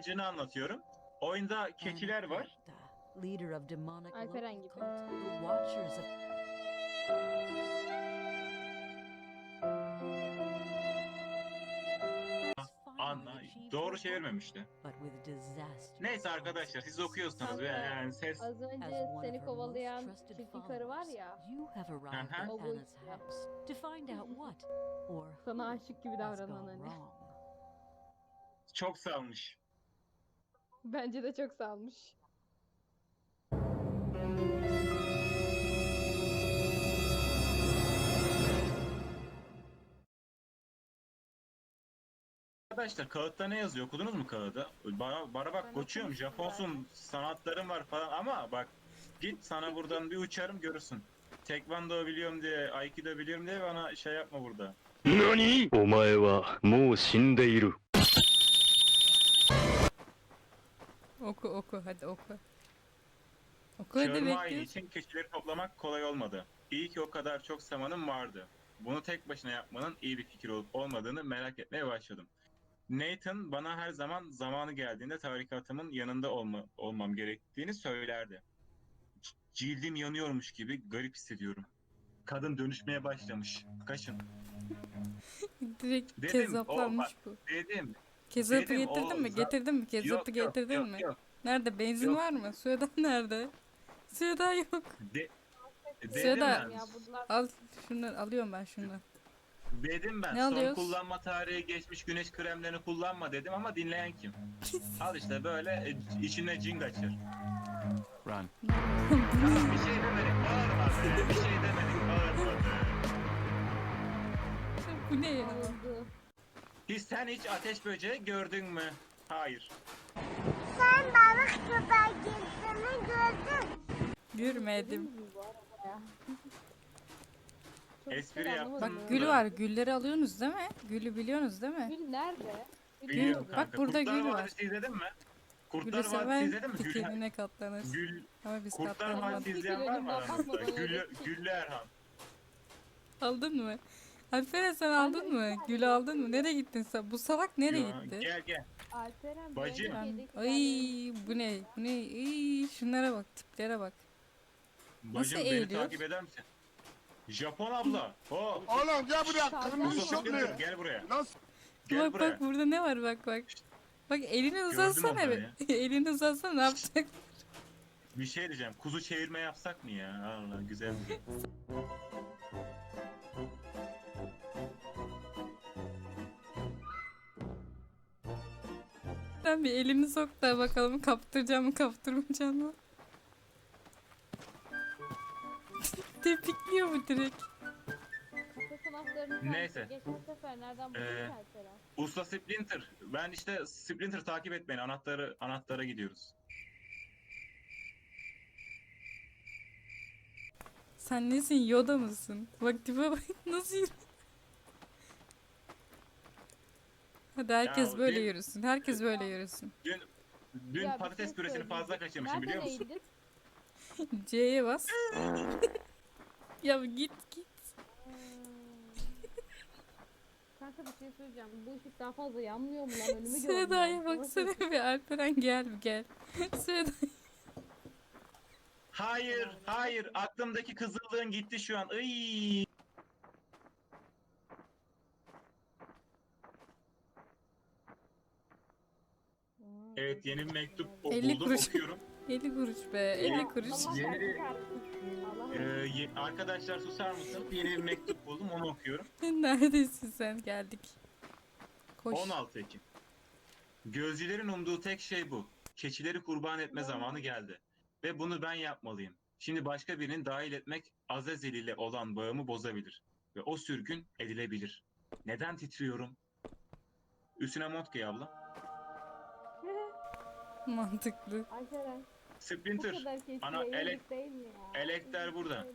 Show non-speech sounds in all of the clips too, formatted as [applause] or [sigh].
amacını anlatıyorum. Oyunda keçiler var. Leader of demonic Alperen gibi. Watchers of Anla. Doğru çevirmemişti. Neyse arkadaşlar siz okuyorsanız ve Kanka, yani ses Az önce seni kovalayan çirkin karı var ya. O bu [laughs] Sana aşık gibi davranan hani. wrong. çok salmış. Bence de çok salmış. Arkadaşlar kağıtta ne yazıyor? Okudunuz mu kağıdı? Bana, bana bak Ben koçum okumuştum Japonsun sanatların var falan ama bak git sana [laughs] buradan bir uçarım görürsün. Tekvando biliyorum diye, Aikido biliyorum diye bana şey yapma burada. 何お前はもう死んでいる。 Oku oku hadi oku. Oku hadi bekliyoruz. için keçileri toplamak kolay olmadı. İyi ki o kadar çok samanım vardı. Bunu tek başına yapmanın iyi bir fikir olup olmadığını merak etmeye başladım. Nathan bana her zaman zamanı geldiğinde tarikatımın yanında olma, olmam gerektiğini söylerdi. C- Cildim yanıyormuş gibi garip hissediyorum. Kadın dönüşmeye başlamış. Kaçın. [laughs] Direkt Dedim, kezzaplanmış o- bu. Dedim. Kezzapı dedim, getirdin o mi? za- Getirdin mi? Kezzapı Yok, yok, getirdin yok, mi? Yok, Nerede? Benzin Yok. var mı? Suyadan [laughs] nerede? Suyadan yok. De, dedim Seda- ben. Ya bunlar Al şunları alıyorum ben şunu. Dedim ben Ne son alıyoruz? kullanma tarihi geçmiş güneş kremlerini kullanma dedim ama dinleyen kim? [laughs] Al işte böyle e, içine cin kaçır. Run. Bir şey demedik bağırma be. Bir şey demedik bağırma be. bu ne ya? Hiç sen hiç ateş böceği gördün mü? Hayır. Görmedim. Çok Espri güzel yaptım. Bak gül var. Gülleri alıyorsunuz değil mi? Gülü biliyorsunuz değil mi? Gül nerede? Gül Biliyorum bak kanka. burada Kurtlar gül var. Vadisi izledin mi? Gülü Kurtlar Vadisi seven izledin mi? Gül, dikenine katlanır. Gül, Ama biz Kurtlar. Vadisi izleyen var mı aranızda? öyle. Güllü Erhan. Aldın mı? Alperen sen aldın mı? Gülü aldın mı? Nereye gittin sen? Bu salak nereye Ya, gitti? Gel gel. Alperen Bacı. Ben... Ay bu ne? Bu ne? Ay, şunlara bak, tiplere bak. Bacım beni eğiliyor? takip eder misin? Japon abla. Oh. Oğlum gel buraya kırmızı Splinter, şortlu. gel buraya. Nasıl? Gel bak buraya. bak burada ne var bak bak. Bak elini uzatsana onları be. [laughs] elini uzatsana ne yapacak? Bir şey diyeceğim. Kuzu çevirme yapsak mı ya? Allah güzel. [laughs] Sen bir elini sok da bakalım kaptıracağım mı kaptırmayacağım mı? [laughs] Tepikliyor bu direkt. Neyse. Geçen sefer nereden buldun Ee, Alperen? Usta Splinter. Ben işte Splinter takip etmeyin. Anahtarı anahtara gidiyoruz. Sen nesin Yoda mısın? Bak tipe bak [laughs] nasıl yürü- Hadi herkes Ya, böyle bir- yürüsün. Herkes [laughs] böyle yürüsün. Dün dün Ya bir patates şey püresini fazla kaçırmışım biliyor musun? eğildin? [laughs] C'ye bas. [laughs] ya git git. Hmm. Kanka bir şey söyleyeceğim. Bu ışık daha fazla yanmıyor mu lan? Önümü Seda'ya görmüyorum. baksana bir Alperen gel bir gel. Seda Hayır, hayır. Aklımdaki kızıllığın gitti şu an. Iy. Evet, yeni bir mektup o- 50 buldum kuruş. okuyorum. [laughs] 50 kuruş be 50 kuruş. Yeni- ye- arkadaşlar susar mısın? Yeni bir mektup buldum onu okuyorum. [laughs] Neredesin sen geldik. Koş. 16 Ekim. Gözcülerin umduğu tek şey bu. Keçileri kurban etme zamanı geldi. Ve bunu ben yapmalıyım. Şimdi başka birinin dahil etmek Azazel ile olan bağımı bozabilir. Ve o sürgün edilebilir. Neden titriyorum? Üstüne giy abla. [laughs] Mantıklı. Alperen. Bu Splinter. kadar ana, elek- değil mi ya? elekter burada.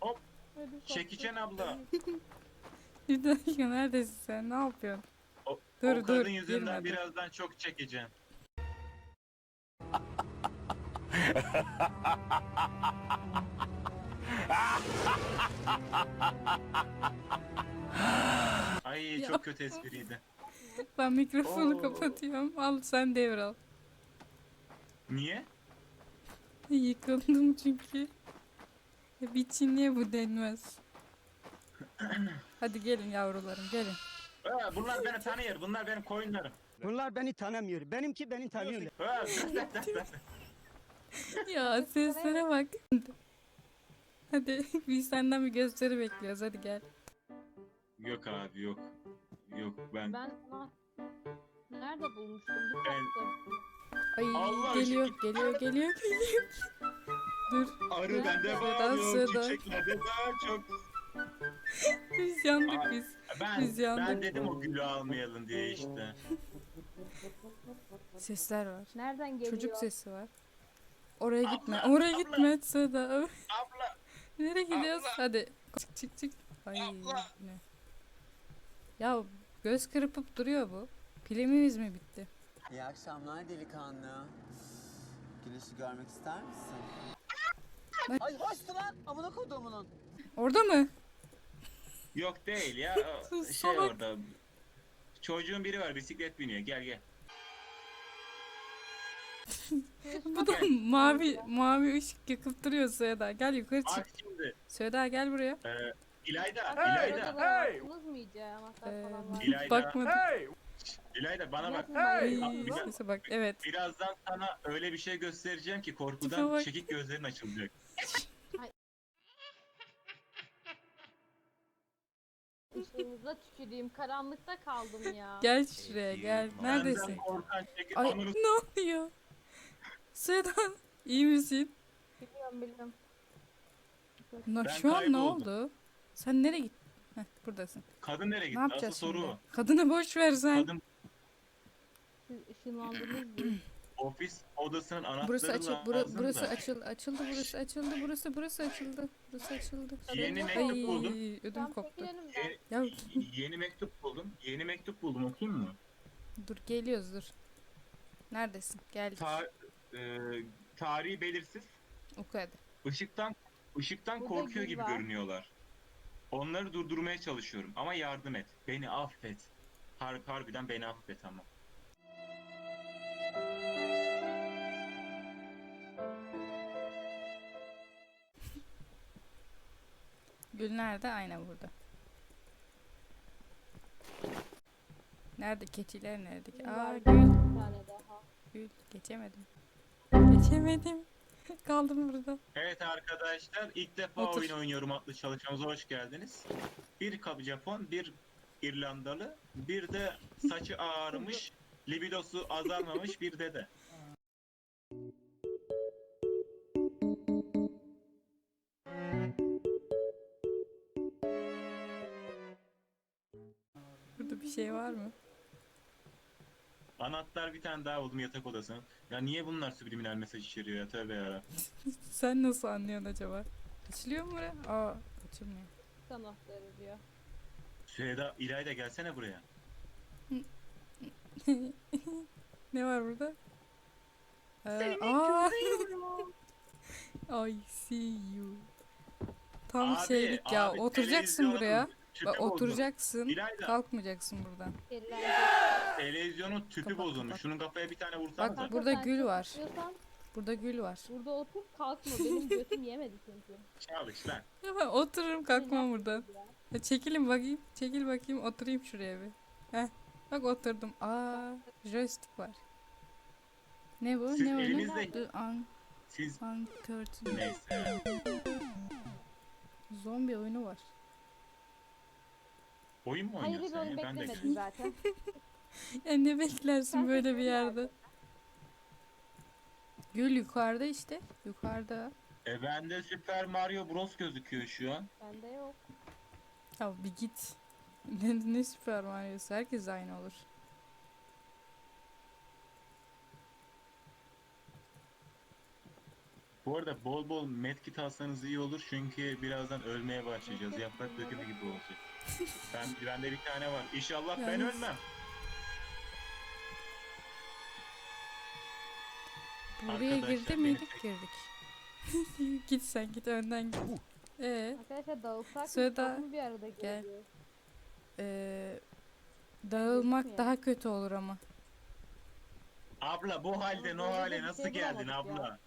Hop. Hadi Çekiçen abla. [laughs] Bir dakika neredesin sen ne yapıyorsun? O, Dur, o kadın dur, yüzünden girme, dur. birazdan çok çekeceğim. [laughs] Ay Ya. çok kötü espriydi. Ben mikrofonu Oo. kapatıyorum. Al sen devral. Niye? Yıkıldım çünkü. Ya Bir Çinliye bu denmez. [clears throat] Hadi gelin yavrularım gelin. Ha, bunlar beni tanıyor. Bunlar benim koyunlarım. Bunlar beni tanımıyor. Benimki beni tanıyor. Ha. [laughs] Ya seslere bak. Hadi biz senden bir gösteri bekliyoruz hadi gel. Yok abi yok. Yok ben. Ben nerede bulmuştum? Bu Ben- kattı. Ay Allah geliyor, aşkına. geliyor geliyor geliyor. Dur Arı bende bağırıyor. sıradan. Çiçeklerde daha çok. biz yandık Aa, biz. Ben, Biz yandık. ben dedim o gülü almayalım diye işte. Sesler var. Nereden geliyor? Çocuk sesi var. Oraya gitme. Abla, Oraya abla. gitme Seda. Abla. [laughs] Nereye gidiyoruz? Abla. Hadi. Çık çık çık. Ay Abla. ne? Ya göz kırpıp duruyor bu. Pilimiz mi bitti? İyi akşamlar delikanlı. Güneşi görmek ister misin? Bak. Ay hoştu lan amına kodumunun. Orada mı? Yok değil ya. [laughs] o şey salak. orada. Çocuğun biri var bisiklet biniyor. Gel gel. [laughs] Bu da mavi mavi ışık yakıp duruyor Seda. Gel yukarı çık. Şimdi. Seda gel buraya. E, İlayda. Hey, İlayda. İyice? Anahtar Ee, falan var. İlayda. bakmadım. İlayda bana bak. Hey. sese bak. Evet. Birazdan sana öyle bir şey göstereceğim ki Tipe korkudan bak. çekik gözlerin açılacak. Işığınıza tüküreyim. Karanlıkta kaldım ya. Gel şuraya gel. Neredesin? Benden korkan çekik Ay ananı ne oluyor? Seda iyi misin? Biliyorum biliyorum. Na, Ben şu an ne kayboldum. oldu? Sen nereye gittin? Heh, buradasın. Kadın nereye Ne gitti? yapacağız Asıl soru şimdi? o. Kadını boş ver sen. Kadın Siz ışınlandınız mı? ofis odasının anahtarı Burası açıl, bura- lazım burası da. açıl, açıldı, burası açıldı, burası, burası açıldı, burası açıldı. Yeni Ay, mektup buldum. ödüm koptu. Ye- Ya [laughs] yeni mektup buldum. Yeni mektup buldum okuyayım mı? dur geliyoruz dur. Neredesin? Geldik. Ta e, tarihi belirsiz. Oku hadi. Işıktan ışıktan Burada korkuyor gül gibi var. görünüyorlar. Onları durdurmaya çalışıyorum ama yardım et. Beni affet. Har harbiden beni affet ama. Gül nerede? Aynen burada. Nerede? Keçiler nerede? Gül Aa gül, Bir tane daha. gül. Geçemedim. Geçemedim. [laughs] Kaldım burada. Evet arkadaşlar ilk defa Otur. oyun oynuyorum adlı çalışmamıza hoş geldiniz. Bir kapı Japon, bir İrlandalı, bir de saçı ağarmış, [laughs] libidosu azalmamış bir dede. Şey var mı? Anahtar bir tane daha buldum yatak odasının. Ya niye bunlar subliminal mesaj içeriyor ya tövbe yara. [laughs] Sen nasıl anlıyorsun acaba? Açılıyor mu buraya? Aa açılmıyor. Anahtarı diyor. Süheyda, İlayda gelsene buraya. [laughs] ne var burada? Ee, aa. [laughs] I see you. Tam Abi, şeylik ya. abi, Oturacaksın televizyonun buraya. Tüpü Bak bozulmuş. oturacaksın. İlayda, Kalkmayacaksın buradan. Televizyonun tüpü Kapat, bozulmuş. kapat. Şunun kafaya bir tane vursanıza. Bak, burada sen gül var. istiyorsan Burada gül var. Burada otur kalkma. Benim götüm yemedi çünkü. Çalış lan. [laughs] Otururum kalkmam buradan. Ya çekilin bakayım. Çekil bakayım oturayım şuraya bir. Heh. Bak oturdum. Aa, joystick var. Ne bu? Siz ne elinizde- The un, Siz uncurtain. neyse. Zombi oyunu var. Oyun mu Hayır oynuyorsun bir sen ya? Ben de beklemedim zaten. [laughs] Ya ne beklersin Sen böyle bir bekle yerde? Gül yukarıda işte. Yukarıda. E bende Super Mario Bros gözüküyor şu an. Bende yok. Ya bir git. [laughs] Ne, ne Süper Mario'su? Herkes aynı olur. Bu arada bol bol medkit alsanız iyi olur çünkü birazdan ölmeye başlayacağız. Yaprak dökümü gibi olacak. [laughs] Ben bende bir tane var. İnşallah ben Yalnız- ölmem. Buraya Arkadaşlar, girdi beni miydik? Girdik. [laughs] git sen git önden git. Ee, Arkadaşlar dağılsak Söyle mı? bir arada Gel. geliyor? ee, Dağılmak daha kötü olur ama. Abla bu halde böyle hale nasıl şey geldin abla?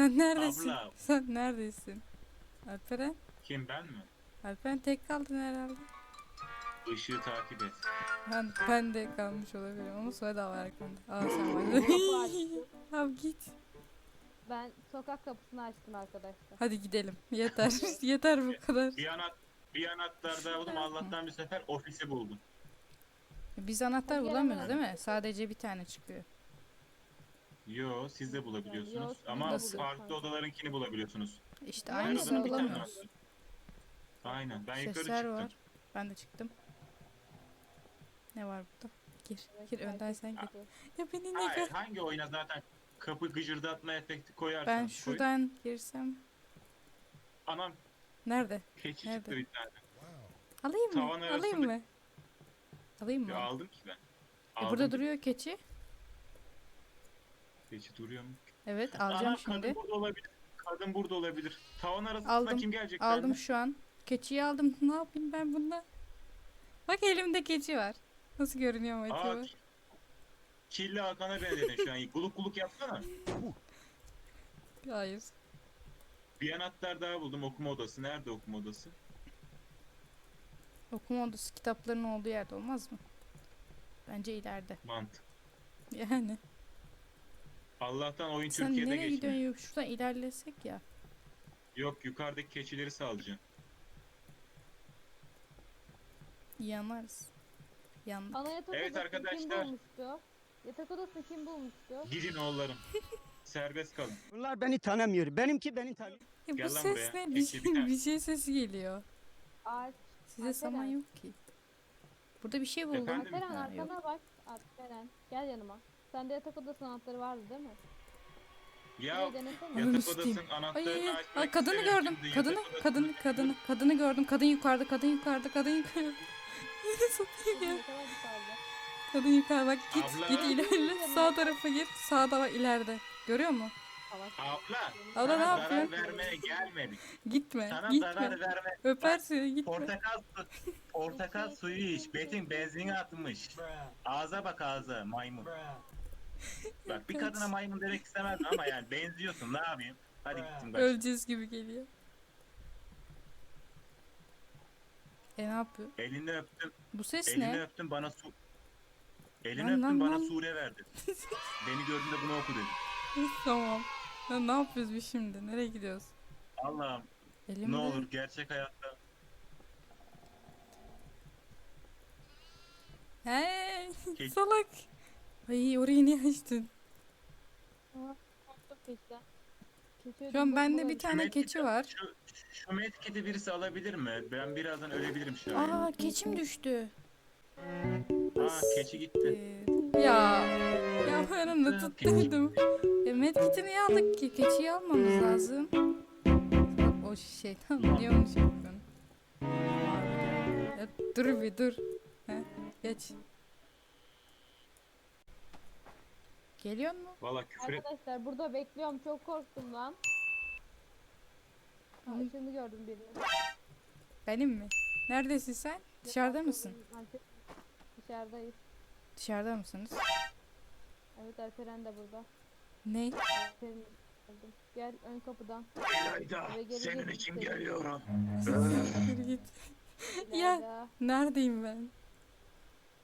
Sen neredesin? Abla. Sen neredesin? Alperen? Kim ben mi? Alperen tek kaldın herhalde. Işığı takip et. Ben, ben de kalmış olabilirim ama sonra da var arkamda. Aa sen [laughs] var. Abi [laughs] git. Ben sokak kapısını açtım arkadaşlar. Hadi gidelim. Yeter. [laughs] Yeter bu kadar. Bir anahtar bir anahtar daha buldum. Allah'tan bir sefer ofisi buldum. Biz anahtar bulamıyoruz değil mi? Sadece bir tane çıkıyor. Yo siz de bulabiliyorsunuz. Yo, Ama Nasıl? farklı odalarınkini bulabiliyorsunuz. İşte aynısını bir tane bulamıyoruz. Aynen. Ben yukarı Sesler çıktım. var. Ben de çıktım. Ne var burada? Gir. Gir önden sen gir. Ya beni ne Hayır, hangi oyuna zaten kapı gıcırdatma efekti koyarsan Ben koy. şuradan girsem. Anam Nerede? keçi Nerede? çıktı bir tane. Alayım mı? Tavan Alayım mı? Alayım mı? Ya aldım ki ben. E, Aldım burada ki. duruyor keçi. Keçi duruyor mu? Evet alacağım Anam şimdi. kadın burada olabilir. Kadın burada olabilir. Tavan arasında Aldım, kim gelecek? Aldım şu an. Keçiyi aldım. [laughs] Ne yapayım ben bunda? Bak elimde keçi var. Nasıl görünüyor mu acaba? ki- Kirli Hakan'a benzedin şu an. [laughs] Guluk guluk yapsana. Hayır. Bir anahtar daha buldum okuma odası. Nerede okuma odası? Okuma odası kitapların olduğu yerde olmaz mı? Bence ileride. Mant. Yani. Allah'tan oyun Sen Türkiye'de nereye geçmiyor. gidiyorsun? Şuradan ilerlesek ya. Yok yukarıdaki keçileri salacağım. Yanarız. Yandık. Ana yatak Evet odasını kim arkadaşlar. bulmuştu? Yatak odasını kim bulmuştu? Gidin oğullarım. Serbest kalın. Bunlar beni tanımıyor. Benimki beni tanıyor. Ya bu Gel lan ses buraya. ne? Bir, bir tane. bir şey sesi geliyor. Alp, Size Alperen. saman yok ki. Burada bir şey buldum. Efendim? Alperen Ha, yok. arkana bak. Alperen gel yanıma. Sende yatak odasının anahtarı vardı değil mi? Ya Şurayı denesene. Yatak odasının Ay, anahtarını ay, açmak Ay, kadını istemiyorum gördüm. şimdi. Kadını, Yatak kadını, kadını, kadını gördüm. Kadın yukarıda, kadın yukarıda, kadın yukarıda. Satayım ya. Ne kadar güzeldi. Kadın yukarı bak git, Abla. git ilerle. Sağ tarafa git. Sağda var ileride. Görüyor musun? Salak. Abla. Abla ne sana yapıyorsun? zarar vermeye gelmedik. Gitme, Sana gitme. zarar verme. Öper seni, gitme. Portakal su, portakal suyu iç. Betin benzini atmış. Ağza bak ağza maymun. Bak bir kadına maymun demek istemezdim ama yani benziyorsun ne yapayım? Hadi gittim kaç. Öleceğiz gibi geliyor. E ne yapıyor? Elini öptüm. Bu ses Elini ne? öptüm bana su... Elini Lan, öptüm lan, bana lan. sure verdi. Beni gördüğünde bunu oku dedi. [laughs] tamam. Ya ne yapıyoruz biz şimdi? Nereye gidiyoruz? Allah'ım Elimde. ne olur gerçek hayatta. Hey, Ke- salak. Ay orayı niye açtın? Korktuk işte. Keçi Şu an bende bir tane keçi var. Şu, şu medkiti birisi alabilir mi? Ben birazdan ölebilirim şu an. Aa keçim düştü. Aa keçi gitti. Ee, ya. Ya ben onu tutturdum. E, medkit'i niye aldık ki? Keçiyi almamız lazım. Salak, O şeytan [laughs] niye onu yapıyorsun? Ya, dur bir dur. He, geç. Geliyor mu? Valla küfür et. Arkadaşlar burada bekliyorum. Çok korktum lan. Ha, ışığını gördüm birini. Benim mi? Neredesin sen? Dışarıda mısın? Dışarıdayız. Dışarıda mısınız? Evet Alperen de burada. Ne? Alperen'i gördüm. Gel ön kapıdan. İlayda Eve gelecek senin misin? için geliyorum. Yürü git. [laughs] Ya. Neredeyim ben?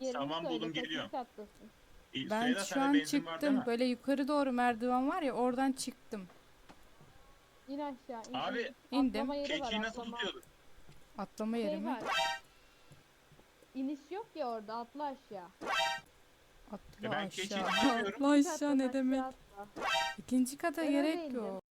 Yerini Tamam, söyle, buldum, kaçıncı geliyorum. kattasın? Ben Süheyla, şu sende an benzin var değil çıktım. mi? Böyle yukarı doğru merdiven var ya oradan çıktım. İn aşağı. in, Abi, in. indim. Atlama yeri var, Keçiyi nasıl atlama. tutuyorduk? Atlama Şey yeri mi? var. İniş yok ya orada atla aşağı. Atla Ya ben keçiyi aşağı. [laughs] tutuyorum. Atla aşağı ne demek? atla. İkinci kata Ben öyle gerek indim. yok.